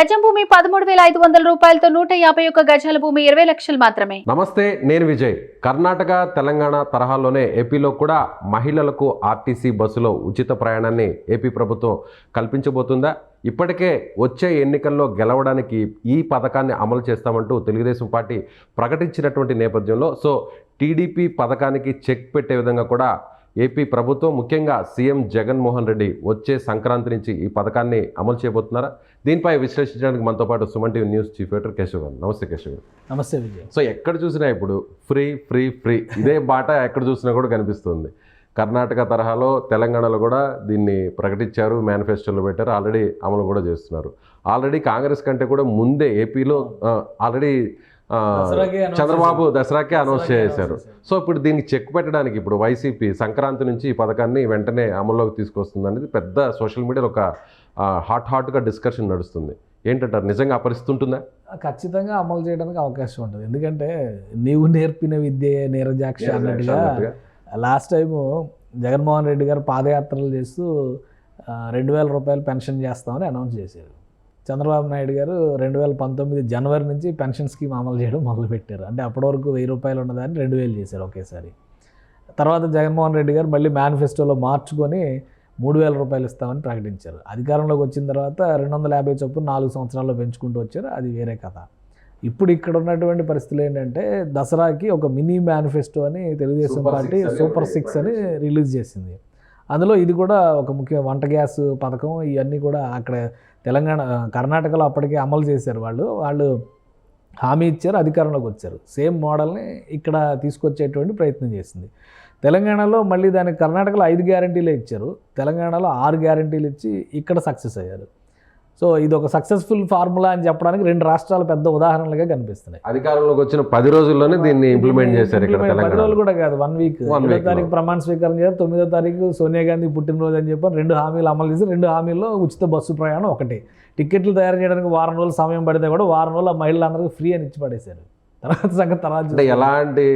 గజం భూమి పదమూడు వేల ఐదు వందల రూపాయలతో నూట యాభై ఒక్క గజాల భూమి ఇరవై లక్షలు మాత్రమే. నమస్తే నేను విజయ్. కర్ణాటక తెలంగాణ తరహాలోనే ఏపీలో కూడా మహిళలకు ఆర్టీసీ బస్సులో ఉచిత ప్రయాణాన్ని ఏపీ ప్రభుత్వం కల్పించబోతుందా? ఇప్పటికే వచ్చే ఎన్నికల్లో గెలవడానికి ఈ పథకాన్ని అమలు చేస్తామంటూ తెలుగుదేశం పార్టీ ప్రకటించినటువంటి నేపథ్యంలో సో టీడీపీ పథకానికి చెక్ పెట్టే విధంగా కూడా ఏపీ ప్రభుత్వం ముఖ్యంగా సీఎం జగన్మోహన్ రెడ్డి వచ్చే సంక్రాంతి నుంచి ఈ పథకాన్ని అమలు చేయబోతున్నారా? దీనిపై విశ్లేషించడానికి మనతో పాటు Suman TV news chief editor Keshav garu. Namaste Keshav గారు. నమస్తే విజయ్. సో ఎక్కడ చూసినా ఇప్పుడు ఫ్రీ ఫ్రీ ఫ్రీ. ఇదే బాట ఎక్కడ చూసినా కూడా కనిపిస్తుంది. కర్ణాటక తరహాలో తెలంగాణలో కూడా దీన్ని ప్రకటించారు మేనిఫెస్టోలో పెట్టారు ఆల్రెడీ అమలు కూడా చేస్తున్నారు. ఆల్రెడీ కాంగ్రెస్ కంటే కూడా ముందే ఏపీలో ఆల్రెడీ చంద్రబాబు. దసరాకే అనౌన్స్ చేశారు. సో ఇప్పుడు దీనికి చెక్ పెట్టడానికి ఇప్పుడు వైసీపీ సంక్రాంతి నుంచి ఈ పథకాన్ని వెంటనే అమల్లోకి తీసుకొస్తుంది అనేది పెద్ద సోషల్ మీడియాలో ఒక హాట్ హాట్గా డిస్కషన్ నడుస్తుంది ఏంటంటారు నిజంగా ఆ పరిస్థితి ఉంటుందా ఖచ్చితంగా అమలు చేయడానికి అవకాశం ఉంటుంది ఎందుకంటే నీవు నేర్పిన విద్య నీరజాక్ష అన్నట్టుగా. లాస్ట్ టైము జగన్మోహన్ రెడ్డి గారు పాదయాత్రలు చేస్తూ రెండు వేల రూపాయలు పెన్షన్ చేస్తామని అనౌన్స్ చేశారు చంద్రబాబు నాయుడు గారు రెండు వేల పంతొమ్మిది జనవరి నుంచి పెన్షన్ స్కీమ్ అమలు చేయడం మొదలుపెట్టారు. అంటే అప్పటి వరకు వెయ్యి రూపాయలు ఉన్నదాన్ని రెండు వేలు చేశారు ఒకేసారి. తర్వాత జగన్మోహన్ రెడ్డి గారు మళ్ళీ మేనిఫెస్టోలో మార్చుకొని మూడు వేల రూపాయలు ఇస్తామని ప్రకటించారు. అధికారంలోకి వచ్చిన తర్వాత రెండు వందల యాభై చొప్పున నాలుగు సంవత్సరాల్లో పెంచుకుంటూ వచ్చారు. అది వేరే కథ. ఇప్పుడు ఇక్కడ ఉన్నటువంటి పరిస్థితులు ఏంటంటే దసరాకి ఒక మినీ మేనిఫెస్టో అని తెలుగుదేశం పార్టీ సూపర్ సిక్స్ అని రిలీజ్ చేసింది. అందులో ఇది కూడా ఒక ముఖ్య వంట గ్యాస్ పథకం. ఇవన్నీ కూడా అక్కడ తెలంగాణ కర్ణాటకలో అప్పటికే అమలు చేశారు వాళ్ళు. వాళ్ళు హామీ ఇచ్చారు అధికారంలోకి వచ్చారు. సేమ్ మోడల్ని ఇక్కడ తీసుకొచ్చేటువంటి ప్రయత్నం చేసింది. తెలంగాణలో మళ్ళీ దానికి కర్ణాటకలో ఐదు గ్యారంటీలే ఇచ్చారు. తెలంగాణలో ఆరు గ్యారంటీలు ఇచ్చి ఇక్కడ సక్సెస్ అయ్యారు. సో ఇది ఒక సక్సెస్ఫుల్ ఫార్ములా అని చెప్పడానికి రెండు రాష్ట్రాలు పెద్ద ఉదాహరణలుగా కనిపిస్తున్నాయి. అధికారంలోకి వచ్చిన పది రోజుల్లోనే దీన్ని ఇంప్లిమెంట్ చేశారు పది రోజులు కూడా కాదు వన్ వీక్ ఏడో తారీఖు. ప్రమాణ స్వీకారం చేశారు తొమ్మిదో తారీఖు సోనియా గాంధీ పుట్టినరోజు అని చెప్పి రెండు హామీలు అమలు చేసి రెండు హామీల్లో ఉచిత బస్సు ప్రయాణం ఒకటి. టికెట్లు తయారు చేయడానికి వారం రోజులు సమయం పడితే కూడా వారం రోజులు ఆ మహిళలందరికీ ఫ్రీ అని ఇచ్చి పడేశారు. తర్వాత సంగతి తర్వాత. ఎలాంటి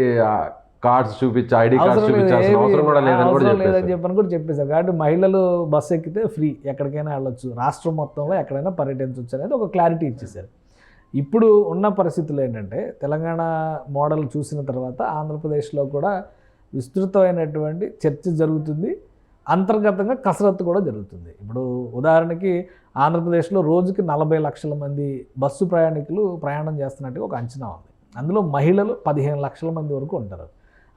కార్డ్స్ చూపించి ఐడి కార్డ్స్ చూపించాల్సిన అవసరం కూడా లేదని కూడా లేదని చెప్పని కూడా చెప్పేశారు. కాబట్టి మహిళలు బస్సు ఎక్కితే ఫ్రీ ఎక్కడికైనా వెళ్ళొచ్చు. రాష్ట్రం మొత్తంలో ఎక్కడైనా పర్యటించవచ్చు అనేది ఒక క్లారిటీ ఇచ్చేశారు. ఇప్పుడు ఉన్న పరిస్థితులు ఏంటంటే తెలంగాణ మోడల్ చూసిన తర్వాత ఆంధ్రప్రదేశ్లో కూడా విస్తృతమైనటువంటి చర్చ జరుగుతుంది. అంతర్గతంగా కసరత్తు కూడా జరుగుతుంది. ఇప్పుడు ఉదాహరణకి ఆంధ్రప్రదేశ్లో రోజుకి నలభై లక్షల మంది బస్సు ప్రయాణికులు ప్రయాణం చేస్తున్నట్టుగా ఒక అంచనా ఉంది. అందులో మహిళలు పదిహేను లక్షల మంది వరకు ఉంటారు.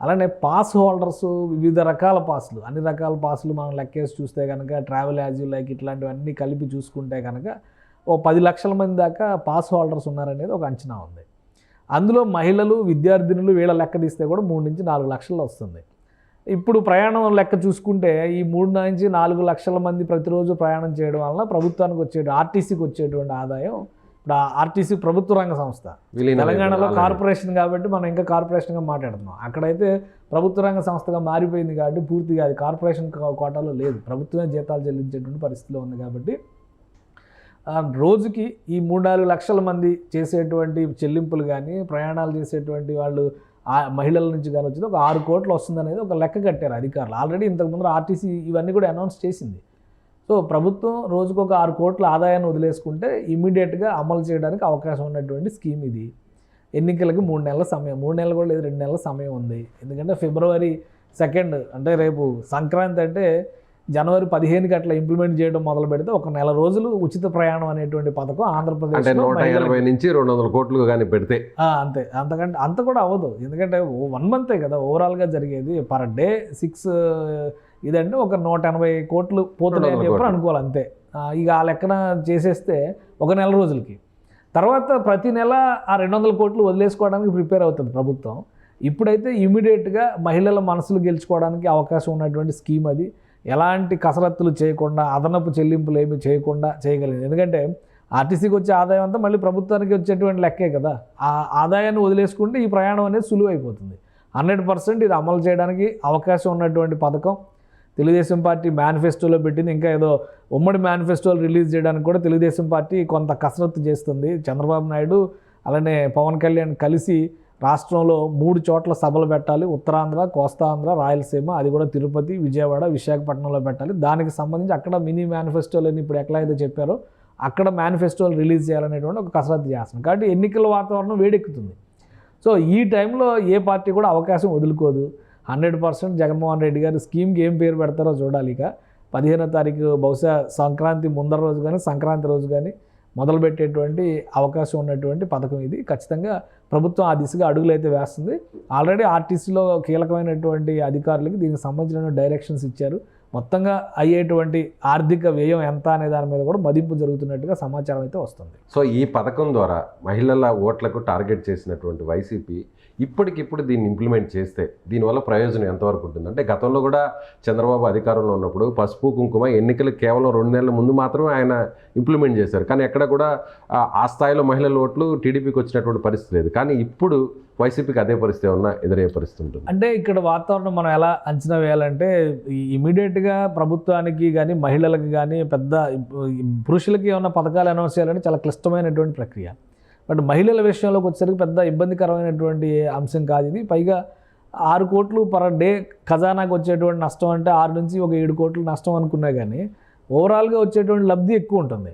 అలానే పాస్ హోల్డర్స్ వివిధ రకాల పాసులు అన్ని రకాల పాసులు మనం లెక్కేసి చూస్తే కనుక ట్రావెల్ యాజ్ లైక్ ఇట్లాంటివన్నీ కలిపి చూసుకుంటే కనుక ఓ పది లక్షల మంది దాకా పాస్ హోల్డర్స్ ఉన్నారనేది ఒక అంచనా ఉంది. అందులో మహిళలు విద్యార్థినులు వీళ్ళ లెక్క తీస్తే కూడా మూడు నుంచి నాలుగు లక్షలు వస్తుంది. ఇప్పుడు ప్రయాణం లెక్క చూసుకుంటే ఈ మూడు నుంచి నాలుగు లక్షల మంది ప్రతిరోజు ప్రయాణం చేయడం వలన ప్రభుత్వానికి వచ్చే ఆర్టీసీకి వచ్చేటువంటి ఆదాయం ఇప్పుడు ఆర్టీసీ ప్రభుత్వ రంగ సంస్థ. తెలంగాణలో. కార్పొరేషన్ కాబట్టి మనం ఇంకా కార్పొరేషన్గా మాట్లాడుతున్నాం. అక్కడైతే ప్రభుత్వ రంగ సంస్థగా మారిపోయింది కాబట్టి పూర్తిగా అది కార్పొరేషన్ కోటాలో లేదు. ప్రభుత్వమే జీతాలు చెల్లించేటువంటి పరిస్థితిలో ఉంది కాబట్టి రోజుకి ఈ మూడు నాలుగు లక్షల మంది చేసేటువంటి చెల్లింపులు కానీ ప్రయాణాలు చేసేటువంటి వాళ్ళు ఆ మహిళల నుంచి కానీ వచ్చింది. ఒక ఆరు కోట్లు వస్తుందనేది ఒక లెక్క కట్టారు అధికారులు. ఆల్రెడీ ఇంతకుముందు ఆర్టీసీ ఇవన్నీ కూడా అనౌన్స్ చేసింది. సో ప్రభుత్వం రోజుకు ఒక ఆరు కోట్ల ఆదాయాన్ని వదిలేసుకుంటే ఇమీడియట్గా అమలు చేయడానికి అవకాశం ఉన్నటువంటి స్కీమ్ ఇది. ఎన్నికలకి మూడు నెలల సమయం. మూడు నెలలు కూడా లేదు రెండు నెలల సమయం ఉంది. ఎందుకంటే ఫిబ్రవరి సెకండ్ అంటే రేపు సంక్రాంతి అంటే జనవరి పదిహేనుకి అట్లా ఇంప్లిమెంట్ చేయడం మొదలు పెడితే ఒక నెల రోజులు ఉచిత ప్రయాణం అనేటువంటి పథకం అంటే ఆంధ్రప్రదేశ్ నూట ఎనభై నుంచి రెండు వందల కోట్లు కానీ పెడితే. అంతే. అంతకంటే అంత కూడా అవ్వదు. ఎందుకంటే వన్ మంతే కదా ఓవరాల్గా జరిగేది. పర్ డే సిక్స్ ఇదంటే ఒక నూట ఎనభై కోట్లు పోతున్నాయి అని చెప్పి. అనుకోవాలి అంతే. ఇక ఆ లెక్కన చేసేస్తే ఒక నెల రోజులకి. తర్వాత ప్రతి నెల ఆ రెండు వందల కోట్లు వదిలేసుకోవడానికి ప్రిపేర్ అవుతుంది ప్రభుత్వం. ఇప్పుడైతే ఇమీడియట్గా మహిళల మనసులు గెలుచుకోవడానికి అవకాశం ఉన్నటువంటి స్కీమ్ అది. ఎలాంటి కసరత్తులు చేయకుండా అదనపు చెల్లింపులు ఏమి చేయకుండా చేయగలిగింది. ఎందుకంటే ఆర్టీసీకి వచ్చే ఆదాయం అంతా మళ్ళీ ప్రభుత్వానికి వచ్చేటువంటి లెక్కే కదా. ఆ ఆదాయాన్ని వదిలేసుకుంటే ఈ ప్రయాణం అనేది సులువు అయిపోతుంది హండ్రెడ్ పర్సెంట్ ఇది అమలు చేయడానికి అవకాశం ఉన్నటువంటి పథకం. తెలుగుదేశం పార్టీ మేనిఫెస్టోలో పెట్టింది. ఇంకా ఏదో ఉమ్మడి మేనిఫెస్టోలు రిలీజ్ చేయడానికి కూడా తెలుగుదేశం పార్టీ కొంత కసరత్తు చేస్తుంది. చంద్రబాబు నాయుడు అలానే పవన్ కళ్యాణ్ కలిసి రాష్ట్రంలో మూడు చోట్ల సభలు పెట్టాలి. ఉత్తరాంధ్ర కోస్తాంధ్ర రాయలసీమ అది కూడా తిరుపతి విజయవాడ విశాఖపట్నంలో పెట్టాలి. దానికి సంబంధించి అక్కడ మినీ మేనిఫెస్టోలని ఇప్పుడు ఎట్లా అయితే చెప్పారో అక్కడ మేనిఫెస్టోలు రిలీజ్ చేయాలనేటువంటి ఒక కసరత్తు చేస్తున్నాం. కాబట్టి ఎన్నికల వాతావరణం వేడెక్కుతుంది. సో ఈ టైంలో ఏ పార్టీ కూడా అవకాశం వదులుకోదు. హండ్రెడ్ పర్సెంట్ జగన్మోహన్ రెడ్డి గారు స్కీమ్కి ఏం పేరు పెడతారో చూడాలి ఇక. పదిహేనో తారీఖు బహుశా సంక్రాంతి ముందర రోజు కానీ సంక్రాంతి రోజు కానీ మొదలుపెట్టేటువంటి అవకాశం ఉన్నటువంటి పథకం ఇది. ఖచ్చితంగా ప్రభుత్వం ఆ దిశగా అడుగులైతే వేస్తుంది. ఆల్రెడీ ఆర్టీసీలో కీలకమైనటువంటి అధికారులకి దీనికి సంబంధించిన డైరెక్షన్స్ ఇచ్చారు. మొత్తంగా అయ్యేటువంటి ఆర్థిక వ్యయం ఎంత అనే దాని మీద కూడా మదింపు జరుగుతున్నట్టుగా సమాచారం అయితే వస్తుంది. సో ఈ పథకం ద్వారా మహిళల ఓట్లకు టార్గెట్ చేసినటువంటి వైసీపీ ఇప్పటికిప్పుడు దీన్ని ఇంప్లిమెంట్ చేస్తే దీనివల్ల ప్రయోజనం ఎంతవరకు ఉంటుంది? అంటే గతంలో కూడా చంద్రబాబు అధికారంలో ఉన్నప్పుడు పసుపు కుంకుమ ఎన్నికలు కేవలం రెండు నెలల ముందు మాత్రమే ఆయన ఇంప్లిమెంట్ చేశారు. కానీ ఎక్కడ కూడా ఆ, ఆ స్థాయిలో మహిళల ఓట్లు టీడీపీకి వచ్చినటువంటి పరిస్థితి లేదు. కానీ ఇప్పుడు వైసీపీకి అదే పరిస్థితి ఏమన్నా ఎదురయ్యే పరిస్థితి ఉంటుంది? అంటే ఇక్కడ వాతావరణం మనం ఎలా అంచనా వేయాలంటే ఇమీడియట్గా ప్రభుత్వానికి కానీ మహిళలకు కానీ పెద్ద పురుషులకి ఏమైనా పథకాలు అనౌన్స్ చేయాలంటే చాలా క్లిష్టమైనటువంటి ప్రక్రియ. బట్ మహిళల విషయంలోకి వచ్చేసరికి పెద్ద ఇబ్బందికరమైనటువంటి అంశం కాదు ఇది. పైగా ఆరు కోట్లు పర్ డే ఖజానాకు వచ్చేటువంటి నష్టం అంటే ఆరు నుంచి ఒక ఏడు కోట్లు నష్టం అనుకున్నా కానీ ఓవరాల్గా వచ్చేటువంటి లబ్ధి ఎక్కువ ఉంటుంది.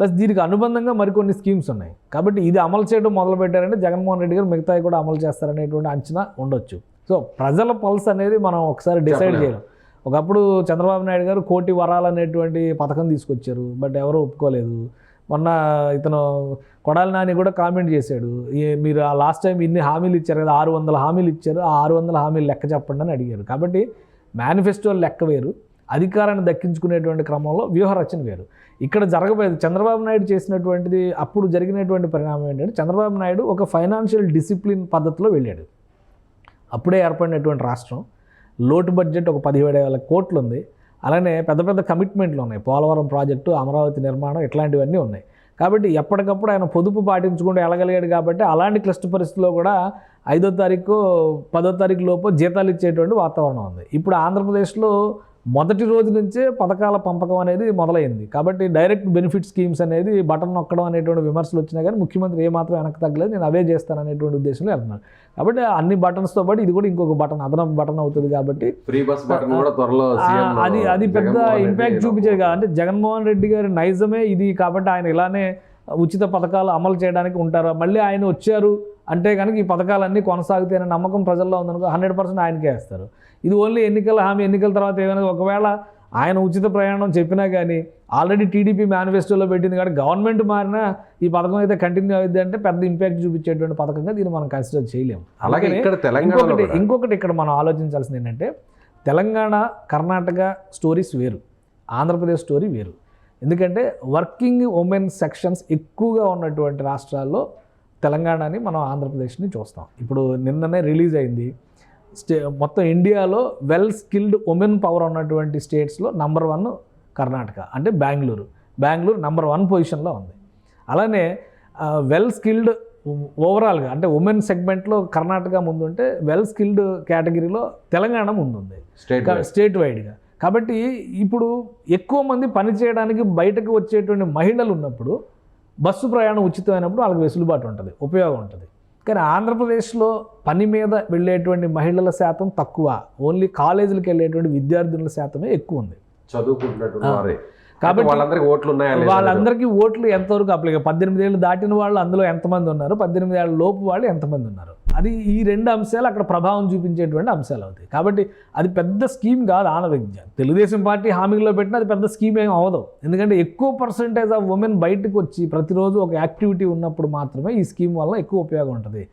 ప్లస్ దీనికి అనుబంధంగా మరికొన్ని స్కీమ్స్ ఉన్నాయి. కాబట్టి ఇది అమలు చేయడం మొదలు పెట్టారంటే జగన్మోహన్ రెడ్డి గారు మిగతాయి కూడా అమలు చేస్తారనేటువంటి అంచనా ఉండొచ్చు. సో ప్రజల పల్స్ అనేది మనం ఒకసారి డిసైడ్. చేయలేం. ఒకప్పుడు చంద్రబాబు నాయుడు గారు కోటి వరాలు అనేటువంటి పథకం తీసుకొచ్చారు. బట్ ఎవరు ఒప్పుకోలేదు. మొన్న ఇతను కొడాలి నాని కూడా కామెంట్ చేశాడు. "ఏ- మీరు ఆ లాస్ట్ టైం ఇన్ని హామీలు ఇచ్చారు కదా ఆరు వందల హామీలు ఇచ్చారు. ఆ ఆరు వందల హామీలు లెక్క చెప్పండి అని అడిగారు. కాబట్టి మేనిఫెస్టో లెక్క వేరు. అధికారాన్ని దక్కించుకునేటువంటి క్రమంలో వ్యూహ రచన వేరు. ఇక్కడ జరగబోయేది చంద్రబాబు నాయుడు చేసినటువంటిది అప్పుడు జరిగినటువంటి పరిణామం ఏంటంటే చంద్రబాబు నాయుడు ఒక ఫైనాన్షియల్ డిసిప్లిన్ పద్ధతిలో వెళ్ళాడు. అప్పుడే ఏర్పడినటువంటి రాష్ట్రం లోటు బడ్జెట్ ఒక పదిహేడు వేల కోట్లు ఉంది అలానే పెద్ద పెద్ద కమిట్మెంట్లు ఉన్నాయి. పోలవరం ప్రాజెక్టు అమరావతి నిర్మాణం ఇట్లాంటివన్నీ ఉన్నాయి. కాబట్టి ఎప్పటికప్పుడు ఆయన పొదుపు పాటించుకుంటూ వెళ్ళగలిగాడు కాబట్టి అలాంటి క్లిష్ట పరిస్థితిలో కూడా ఐదో తారీఖు పదో తారీఖు లోపు జీతాలు ఇచ్చేటువంటి వాతావరణం ఉంది. ఇప్పుడు ఆంధ్రప్రదేశ్లో మొదటి రోజు నుంచే పథకాల పంపకం అనేది మొదలైంది. కాబట్టి డైరెక్ట్ బెనిఫిట్ స్కీమ్స్ అనేది బటన్ నొక్కడం అనేటువంటి విమర్శలు వచ్చినా కానీ ముఖ్యమంత్రి ఏమాత్రం వెనక్కి తగ్గలేదు. నేను అవే చేస్తాను అనేటువంటి ఉద్దేశంలో వెళ్తున్నాను. కాబట్టి అన్ని బటన్స్తో పాటు ఇది కూడా ఇంకొక బటన్ అదనపు బటన్ అవుతుంది కాబట్టి ఫ్రీ బస్ బటన్ కూడా త్వరలో ఆ, సీఎం అది అది పెద్ద ఇంపాక్ట్ చూపించేది కాదు. అంటే జగన్మోహన్ రెడ్డి గారి నైజమే ఇది కాబట్టి ఆయన ఇలానే ఉచిత పథకాలు అమలు చేయడానికి ఉంటారు? మళ్ళీ ఆయన వచ్చారు అంటే కనుక ఈ పథకాలన్నీ కొనసాగుతాయనే నమ్మకం ప్రజల్లో ఉందనుకో హండ్రెడ్ పర్సెంట్ ఆయనకే వేస్తారు. ఇది ఓన్లీ ఎన్నికల హామీ ఎన్నికల తర్వాత ఏమైనా ఒకవేళ ఆయన ఉచిత ప్రయాణం చెప్పినా కానీ ఆల్రెడీ టీడీపీ మేనిఫెస్టోలో పెట్టింది కాబట్టి గవర్నమెంట్ మారినా ఈ పథకం అయితే కంటిన్యూ అవుద్ది అంటే పెద్ద ఇంపాక్ట్ చూపించేటువంటి పథకంగా దీన్ని మనం కన్సిడర్ చేయలేము. అలాగే ఇక్కడ తెలంగాణలో ఇంకొకటి ఇంకొకటి ఇక్కడ మనం ఆలోచించాల్సింది ఏంటంటే తెలంగాణ కర్ణాటక స్టోరీస్ వేరు ఆంధ్రప్రదేశ్ స్టోరీ వేరు. ఎందుకంటే వర్కింగ్ ఉమెన్ సెక్షన్స్ ఎక్కువగా ఉన్నటువంటి రాష్ట్రాల్లో తెలంగాణని మనం ఆంధ్రప్రదేశ్ని చూస్తాం. ఇప్పుడు నిన్ననే రిలీజ్ అయింది. స్టే మొత్తం ఇండియాలో వెల్ స్కిల్డ్ ఉమెన్ పవర్ ఉన్నటువంటి స్టేట్స్లో నంబర్ వన్ కర్ణాటక అంటే బెంగళూరు. బెంగళూరు నంబర్ వన్ పొజిషన్లో ఉంది. అలానే వెల్ స్కిల్డ్ ఓవరాల్గా అంటే ఉమెన్ సెగ్మెంట్లో కర్ణాటక ముందుంటే వెల్ స్కిల్డ్ కేటగిరీలో తెలంగాణ ముందుంది. స్టేట్ స్టేట్ వైడ్గా కాబట్టి ఇప్పుడు ఎక్కువ మంది పని చేయడానికి బయటకు వచ్చేటువంటి మహిళలు ఉన్నప్పుడు బస్సు ప్రయాణం ఉచితమైనప్పుడు వాళ్ళకి వెసులుబాటు ఉంటుంది ఉపయోగం ఉంటుంది కానీ ఆంధ్రప్రదేశ్లో పని మీద వెళ్ళేటువంటి మహిళల శాతం తక్కువ ఓన్లీ కాలేజీలకు వెళ్ళేటువంటి విద్యార్థుల శాతమే ఎక్కువ ఉంది. వారే కాబట్టి వాళ్ళందరికీ ఓట్లు ఉన్నాయా. వాళ్ళందరికీ ఓట్లు ఎంతవరకు అప్లై పద్దెనిమిది ఏళ్ళు దాటిన వాళ్ళు అందులో ఎంతమంది ఉన్నారు పద్దెనిమిది ఏళ్ళ లోపు వాళ్ళు ఎంతమంది ఉన్నారు అది ఈ రెండు అంశాలు అక్కడ ప్రభావం చూపించేటువంటి అంశాలు అవుతాయి. కాబట్టి అది పెద్ద స్కీమ్ కాదు ఆంధ్రప్రదేశ్ తెలుగుదేశం పార్టీ హామీలో పెట్టిన అది పెద్ద స్కీమ్ ఏం అవ్వదు. ఎందుకంటే ఎక్కువ పర్సంటేజ్ ఆఫ్ ఉమెన్ బయటకు వచ్చి ప్రతిరోజు ఒక యాక్టివిటీ ఉన్నప్పుడు మాత్రమే ఈ స్కీమ్ వల్ల ఎక్కువ ఉపయోగం ఉంటుంది.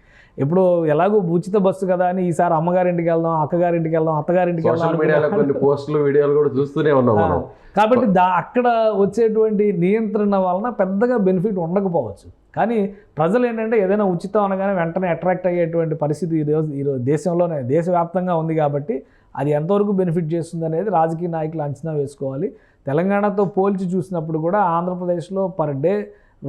ఇప్పుడు ఎలాగో ఉచిత బస్సు కదా అని ఈసారి అమ్మగారింటికి వెళ్దాం అక్కగారింటికి వెళ్దాం అత్తగారింటికి వెళ్దాం కొన్ని పోస్టులు వీడియోలు కూడా చూస్తూనే ఉన్నాం కాబట్టి దా అక్కడ వచ్చేటువంటి నియంత్రణ వలన పెద్దగా బెనిఫిట్ ఉండకపోవచ్చు. కానీ ప్రజలు ఏంటంటే ఏదైనా ఉచితం అనగానే వెంటనే అట్రాక్ట్ అయ్యేటువంటి పరిస్థితి ఈరోజు ఈరోజు దేశంలోనే దేశవ్యాప్తంగా ఉంది కాబట్టి అది ఎంతవరకు బెనిఫిట్ చేస్తుంది అనేది రాజకీయ నాయకులు అంచనా వేసుకోవాలి. తెలంగాణతో పోల్చి చూసినప్పుడు కూడా ఆంధ్రప్రదేశ్లో పర్ డే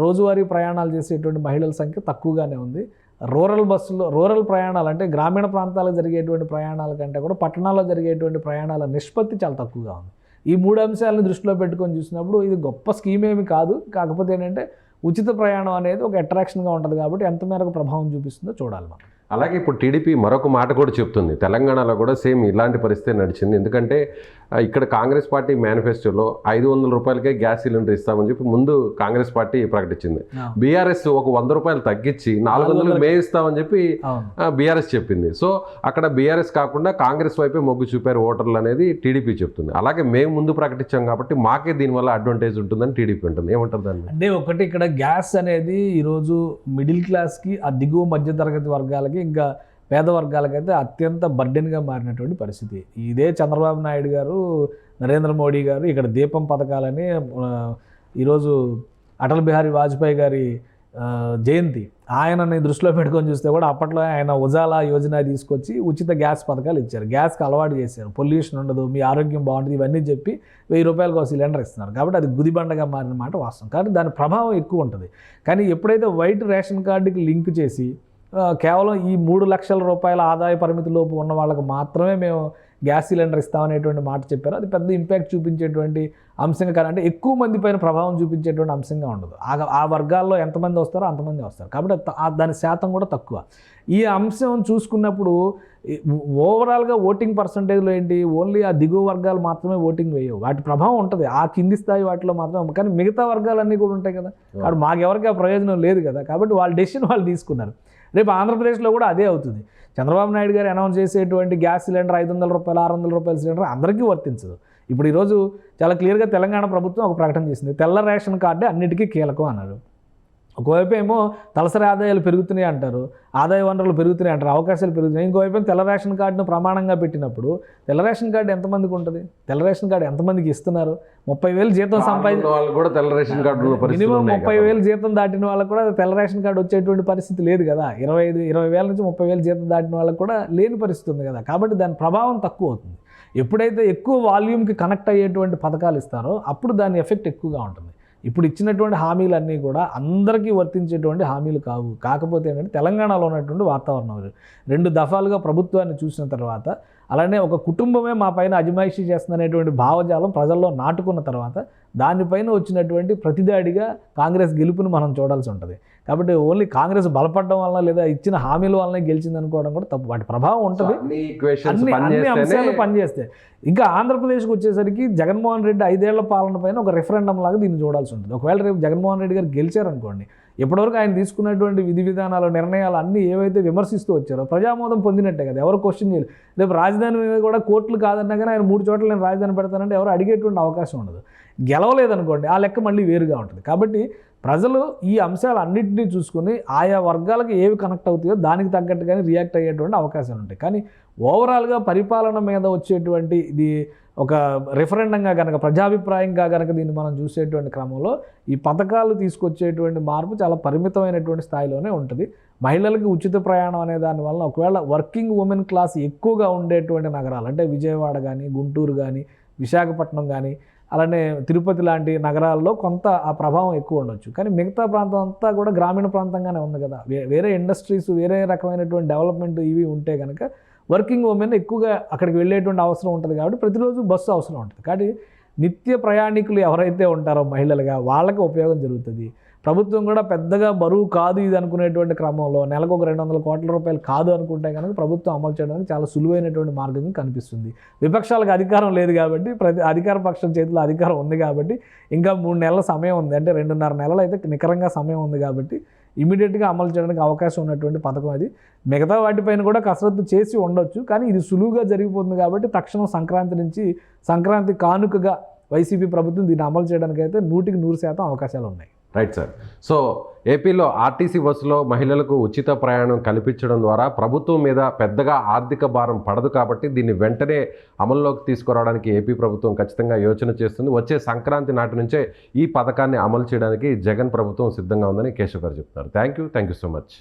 రోజువారీ ప్రయాణాలు చేసేటువంటి మహిళల సంఖ్య తక్కువగానే ఉంది. రూరల్ బస్సులో రూరల్ ప్రయాణాలు అంటే గ్రామీణ ప్రాంతాలకు జరిగేటువంటి ప్రయాణాల కంటే కూడా పట్టణాల్లో జరిగేటువంటి ప్రయాణాల నిష్పత్తి చాలా తక్కువగా ఉంది. ఈ మూడు అంశాలను దృష్టిలో పెట్టుకొని చూసినప్పుడు ఇది గొప్ప స్కీమ్ ఏమి కాదు. కాకపోతే ఏంటంటే ఉచిత ప్రయాణం అనేది ఒక అట్రాక్షన్గా ఉంటుంది కాబట్టి ఎంత మేరకు ప్రభావం చూపిస్తుందో చూడాలి మనం. అలాగే ఇప్పుడు టీడీపీ మరొక మాట కూడా చెప్తుంది. తెలంగాణలో కూడా సేమ్ ఇలాంటి పరిస్థితి నడిచింది. ఎందుకంటే ఇక్కడ కాంగ్రెస్ పార్టీ మేనిఫెస్టోలో ఐదు వందల రూపాయలకే గ్యాస్ సిలిండర్ ఇస్తామని చెప్పి ముందు కాంగ్రెస్ పార్టీ ప్రకటించింది. బీఆర్ఎస్ ఒక వంద రూపాయలు తగ్గించి నాలుగు వందలు మే ఇస్తామని చెప్పి బీఆర్ఎస్ చెప్పింది. సో అక్కడ బీఆర్ఎస్ కాకుండా కాంగ్రెస్ వైపే మొగ్గు చూపారు ఓటర్లు అనేది టీడీపీ చెప్తుంది. అలాగే మేము ముందు ప్రకటించాం కాబట్టి మాకే దీనివల్ల అడ్వాంటేజ్ ఉంటుందని టీడీపీ ఉంటుంది ఏమంటారు దాన్ని? అంటే ఒకటి ఇక్కడ గ్యాస్ అనేది ఈరోజు మిడిల్ క్లాస్కి ఆ దిగువ మధ్యతరగతి వర్గాలకి ఇంకా పేద వర్గాలకైతే అత్యంత బర్డెన్గా మారినటువంటి పరిస్థితి. ఇదే చంద్రబాబు నాయుడు గారు నరేంద్ర మోడీ గారు ఇక్కడ దీపం పథకాలని ఈరోజు అటల్ బిహారీ వాజ్పేయి గారి జయంతి ఆయనని దృష్టిలో పెట్టుకొని చూస్తే కూడా అప్పట్లో ఆయన ఉజాలా యోజన తీసుకొచ్చి ఉచిత గ్యాస్ పథకాలు ఇచ్చారు. గ్యాస్కి అలవాటు చేశారు. పొల్యూషన్ ఉండదు మీ ఆరోగ్యం బాగుంటుంది ఇవన్నీ చెప్పి వెయ్యి రూపాయలకు కోసం సిలిండర్ ఇస్తున్నారు. కాబట్టి అది గుదిబండగా మారిన మాట వాస్తవం. కానీ దాని ప్రభావం ఎక్కువ ఉంటుంది. కానీ ఎప్పుడైతే వైట్ రేషన్ కార్డుకి లింక్ చేసి కేవలం ఈ మూడు లక్షల రూపాయల ఆదాయ పరిమితి లోపు ఉన్న వాళ్ళకి మాత్రమే మేము గ్యాస్ సిలిండర్ ఇస్తామనేటువంటి మాట చెప్పారు. అది పెద్ద ఇంపాక్ట్ చూపించేటువంటి అంశంగా కానీ అంటే ఎక్కువ మంది పైన ప్రభావం చూపించేటువంటి అంశంగా ఉండదు. ఆ ఆ వర్గాల్లో ఎంతమంది వస్తారో అంతమంది వస్తారు. కాబట్టి దాని శాతం కూడా తక్కువ. ఈ అంశం చూసుకున్నప్పుడు ఓవరాల్గా ఓటింగ్ పర్సంటేజ్లో ఏంటి? ఓన్లీ ఆ దిగువ వర్గాలు మాత్రమే ఓటింగ్ వేయవు. వాటి ప్రభావం ఉంటుంది. ఆ కింది స్థాయి వాటిలో మాత్రం కానీ మిగతా వర్గాలన్నీ కూడా ఉంటాయి కదా. కాబట్టి మాకెవరికి ఆ ప్రయోజనం లేదు కదా. కాబట్టి వాళ్ళ డెసిషన్ వాళ్ళు తీసుకున్నారు. రేపు ఆంధ్రప్రదేశ్లో కూడా అదే అవుతుంది. చంద్రబాబు నాయుడు గారు అనౌన్స్ చేసేటువంటి గ్యాస్ సిలిండర్ ఐదు వందల రూపాయలు ఆరు వందల రూపాయల సిలిండర్ అందరికీ వర్తించదు. ఇప్పుడు ఈరోజు చాలా క్లియర్గా తెలంగాణ ప్రభుత్వం ఒక ప్రకటన చేసింది. తెల్ల రేషన్ కార్డే అన్నిటికీ కీలకం అన్నారు ఒకవైపు ఏమో తలసరి ఆదాయాలు పెరుగుతున్నాయి అంటారు ఆదాయ వనరులు పెరుగుతున్నాయి అంటారు అవకాశాలు పెరుగుతున్నాయి. ఇంకోవైపు ఏమో తెల్ల రేషన్ కార్డును ప్రమాణంగా పెట్టినప్పుడు తెల్ల రేషన్ కార్డు ఎంతమందికి ఉంటుంది? తెల్ల రేషన్ కార్డు ఎంతమందికి ఇస్తున్నారు? ముప్పై వేలు జీతం సంపాదించి ఉన్న వాళ్ళు కూడా తెల్ల రేషన్ కార్డు మినిమం ముప్పై. వేలు జీతం దాటిన వాళ్ళకి కూడా తెల్ల రేషన్ కార్డు వచ్చేటువంటి పరిస్థితి లేదు కదా. ఇరవై ఐదు ఇరవై వేల నుంచి ముప్పై వేలు జీతం దాటిన వాళ్ళకి కూడా లేని పరిస్థితి ఉంది కదా. కాబట్టి దాని ప్రభావం తక్కువ అవుతుంది. ఎప్పుడైతే ఎక్కువ వాల్యూమ్కి కనెక్ట్ అయ్యేటువంటి పథకాలు ఇస్తారో అప్పుడు దాని ఎఫెక్ట్ ఎక్కువగా ఉంటుంది. ఇప్పుడు ఇచ్చినటువంటి హామీలన్నీ కూడా అందరికీ వర్తించేటువంటి హామీలు కావు. కాకపోతే ఏంటంటే తెలంగాణలో ఉన్నటువంటి వాతావరణం రెండు దఫాలుగా ప్రభుత్వాన్ని చూసిన తర్వాత అలానే ఒక కుటుంబమే మా పైన అజమాయిషీ చేస్తుందనేటువంటి భావజాలం ప్రజల్లో నాటుకున్న తర్వాత దానిపైన వచ్చినటువంటి ప్రతిదాడిగా కాంగ్రెస్ గెలుపుని మనం చూడాల్సి ఉంటుంది. కాబట్టి ఓన్లీ కాంగ్రెస్ బలపడడం వల్ల లేదా ఇచ్చిన హామీల వల్లనే గెలిచింది అనుకోవడం కూడా తప్పు. వాటి ప్రభావం ఉంటుంది. అన్ని అంశాలు పనిచేస్తాయి ఇంకా ఆంధ్రప్రదేశ్కి వచ్చేసరికి జగన్మోహన్ రెడ్డి ఐదేళ్ళ పాలన పైన ఒక రెఫరెండం లాగా దీన్ని చూడాల్సి ఉంటుంది. ఒకవేళ రేపు జగన్మోహన్ రెడ్డి గారు గెలిచారనుకోండి ఇప్పటివరకు ఆయన తీసుకున్నటువంటి విధి విధానాలు నిర్ణయాలు అన్నీ ఏవైతే విమర్శిస్తూ వచ్చారో ప్రజామోదం పొందినట్టే కదా. ఎవరు క్వశ్చన్ చేయలేదు. రేపు రాజధాని మీద కూడా కోర్టులు కాదన్నా కానీ ఆయన మూడు చోట్ల నేను రాజధాని పెడతానంటే ఎవరు అడిగేటువంటి అవకాశం ఉండదు. గెలవలేదనుకోండి ఆ లెక్క మళ్ళీ వేరుగా ఉంటుంది. కాబట్టి ప్రజలు ఈ అంశాలు అన్నింటినీ చూసుకుని ఆయా వర్గాలకు ఏవి కనెక్ట్ అవుతాయో దానికి తగ్గట్టుగానే రియాక్ట్ అయ్యేటువంటి అవకాశాలు ఉంటాయి. కానీ ఓవరాల్గా పరిపాలన మీద వచ్చేటువంటి ఇది ఒక రిఫరెండంగా కనుక ప్రజాభిప్రాయంగా కనుక దీన్ని మనం చూసేటువంటి క్రమంలో ఈ పథకాలు తీసుకొచ్చేటువంటి మార్పు చాలా పరిమితమైనటువంటి స్థాయిలోనే ఉంటుంది. మహిళలకి ఉచిత ప్రయాణం అనే దాని వలన ఒకవేళ వర్కింగ్ ఉమెన్ క్లాస్ ఎక్కువగా ఉండేటువంటి నగరాలు అంటే విజయవాడ కానీ గుంటూరు కానీ విశాఖపట్నం కానీ అలానే తిరుపతి లాంటి నగరాల్లో కొంత ఆ ప్రభావం ఎక్కువ ఉండొచ్చు. కానీ మిగతా ప్రాంతం అంతా కూడా గ్రామీణ ప్రాంతంగానే ఉంది కదా. వేరే ఇండస్ట్రీస్ వేరే రకమైనటువంటి డెవలప్మెంట్ ఇవి ఉంటే కనుక వర్కింగ్ ఉమెన్ ఎక్కువగా అక్కడికి వెళ్ళేటువంటి అవసరం ఉంటుంది కాబట్టి ప్రతిరోజు బస్సు అవసరం ఉంటుంది. కాబట్టి నిత్య ప్రయాణికులు ఎవరైతే ఉంటారో మహిళలుగా వాళ్ళకి ఉపయోగం జరుగుతుంది. ప్రభుత్వం కూడా పెద్దగా బరువు కాదు ఇది అనుకునేటువంటి క్రమంలో నెలకు ఒక రెండు వందల కోట్ల రూపాయలు కాదు అనుకుంటే కనుక ప్రభుత్వం అమలు చేయడానికి చాలా సులువైనటువంటి మార్గం కనిపిస్తుంది. విపక్షాలకు అధికారం లేదు కాబట్టి ప్రతి అధికార పక్షం చేతిలో అధికారం ఉంది కాబట్టి ఇంకా మూడు నెలల సమయం ఉంది. అంటే రెండున్నర నెలలు అయితే నికరంగా సమయం ఉంది కాబట్టి ఇమీడియట్గా అమలు చేయడానికి అవకాశం ఉన్నటువంటి పథకం అది. మిగతా వాటిపైన కూడా కసరత్తు చేసి ఉండొచ్చు కానీ ఇది సులువుగా జరిగిపోతుంది కాబట్టి తక్షణం సంక్రాంతి నుంచి సంక్రాంతి కానుకగా వైసీపీ ప్రభుత్వం దీన్ని అమలు చేయడానికి అయితే నూటికి నూరు శాతం అవకాశాలు ఉన్నాయి. Right sir. సో ఏపీలో ఆర్టీసీ బస్సులో మహిళలకు ఉచిత ప్రయాణం కల్పించడం ద్వారా ప్రభుత్వం మీద పెద్దగా ఆర్థిక భారం పడదు కాబట్టి దీన్ని వెంటనే అమల్లోకి తీసుకురావడానికి ఏపీ ప్రభుత్వం ఖచ్చితంగా యోచన చేస్తుంది. వచ్చే సంక్రాంతి నాటి నుంచే ఈ పథకాన్ని అమలు చేయడానికి జగన్ ప్రభుత్వం సిద్ధంగా ఉందని కేశవ్ గారు చెప్తున్నారు. Thank you. Thank you so much.